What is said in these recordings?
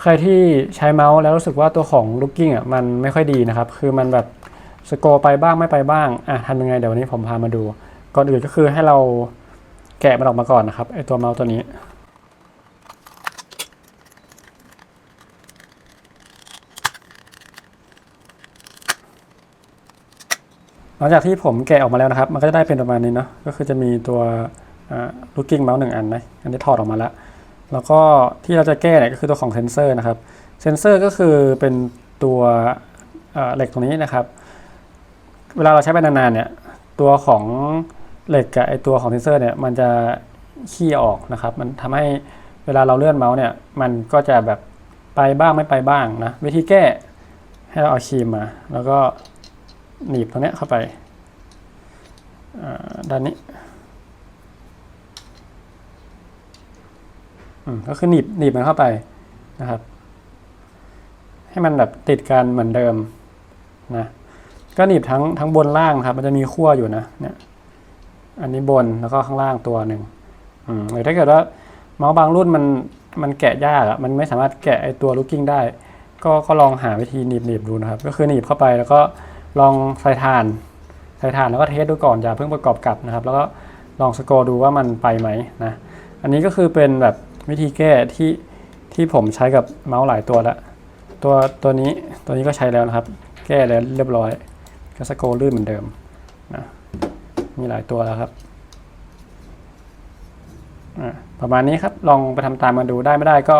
ใครที่ใช้เมาส์แล้วรู้สึกว่าตัวของ looking อะมันไม่ค่อยดีนะครับ คือมันแบบสโกไปบ้างไม่ไปบ้างอะทำยังไงเดี๋ยววันนี้ผมพามาดู ก่อนอื่นก็คือให้เราแกะมันออกมาก่อนนะครับไอตัวเมาส์ตัวนี้หลังจากที่ผมแกะออกมาแล้วนะครับ มันก็จะได้เป็นประมาณนี้เนาะก็คือจะมีตัวลูกกิ้งเมาส์หนึ่งอันนะอันนี้ถอดออกมาแล้ว แล้วก็ที่เราจะแก้เนี่ยก็คือตัวของเซนเซอร์นะครับ เซนเซอร์ก็คือเป็นตัวเหล็กตรงนี้นะครับ เวลาเราใช้ไปนานๆเนี่ย ตัวของเหล็กกับไอตัวของเซนเซอร์เนี่ยมันจะขี้ออกนะครับ มันทำให้เวลาเราเลื่อนเมาส์เนี่ยมันก็จะแบบไปบ้างไม่ไปบ้างนะ วิธีแก้ให้เราเอาครีมมา แล้วก็หนีบตรงเนี้ยเข้าไปด้านนี้อืม ก็คือหนีบหนีบมันเข้าไปนะครับ ให้มันแบบติดกันเหมือนเดิมนะก็หนีบทั้งทั้งบนล่างครับ มันจะมีขั้วอยู่นะเนี่ยอันนี้บนแล้วก็ข้างล่างตัวหนึ่งหรือถ้าเกิดว่าเมาส์บางรุ่นมันมันแกะยากอะมันไม่สามารถแกะไอตัวลูกกิ้งได้ ก็ก็ลองหาวิธีหนีบหนีบดูนะครับ ก็คือหนีบเข้าไปแล้วก็ลองใส่ฐานใส่ฐานแล้วก็เทสดูก่อนอย่าเพิ่งประกอบกลับนะครับ แล้วก็ลองสกอร์ดูว่ามันไปไหมนะอันนี้ก็คือเป็นแบบ วิธีแก้ที่ที่ผมใช้กับเมาส์หลายตัวแล้วตัวตัวนี้ตัวนี้ก็ใช้แล้วนะครับ แก้แล้วเรียบร้อยก็สโกอร์ลื่นเหมือนเดิมนะมีหลายตัวแล้วครับอะประมาณนี้ครับลองไปทำตามมาดูได้ไม่ได้ก็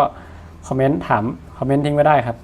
คอมเมนต์ถามคอมเมนต์ทิ้งไว้ได้ครับ